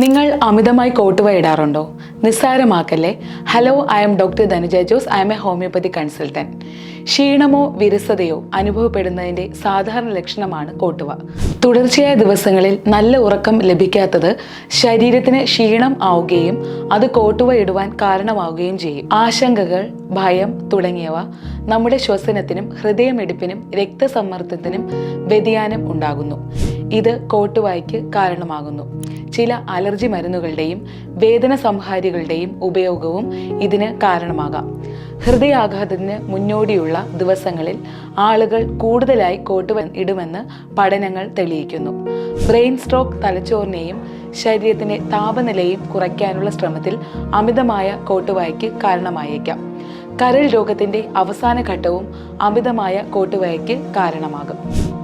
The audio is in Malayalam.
നിങ്ങൾ അമിതമായി കോട്ടുവ ഇടാറുണ്ടോ നിസ്സാരമാക്കല്ലേ? Hello I'm doctor Dhanuja Jose I'm a homeopathy consultant ക്ഷീണമോ വിരസതയോ അനുഭവപ്പെടുന്നതിന്റെ സാധാരണ ലക്ഷണമാണ് കോട്ടുവ. തുടർച്ചയായ ദിവസങ്ങളിൽ നല്ല ഉറക്കം ലഭിക്കാത്തത് ശരീരത്തിന് ക്ഷീണം ആവുകയും അത് കോട്ടുവ ഇടുവാൻ കാരണമാവുകയും ചെയ്യും. ആശങ്കകൾ ഭയം തുടങ്ങിയവ നമ്മുടെ ശ്വസനത്തിനും ഹൃദയമിടിപ്പിനും രക്തസമ്മർദ്ദത്തിനും വ്യതിയാനം ഉണ്ടാകുന്നു. ഇത് കോട്ടുവായ്ക്ക് കാരണമാകുന്നു. ചില അലർജി മരുന്നുകളുടെയും വേദന സംഹാരികളുടെയും ഉപയോഗവും ഇതിന് കാരണമാകാം. ഹൃദയാഘാതത്തിന് മുന്നോടിയുള്ള ദിവസങ്ങളിൽ ആളുകൾ കൂടുതലായി കോട്ടുവ ഇടുമെന്ന് പഠനങ്ങൾ തെളിയിക്കുന്നു. ബ്രെയിൻ സ്ട്രോക്ക് തലച്ചോറിനെയും ശരീരത്തിന്റെ താപനിലയും കുറയ്ക്കാനുള്ള ശ്രമത്തിൽ അമിതമായ കോട്ടുവായ്ക്ക് കാരണമായേക്കാം. കരൾ രോഗത്തിന്റെ അവസാന ഘട്ടവും അമിതമായ കോട്ടുവായ്ക്ക് കാരണമാകും.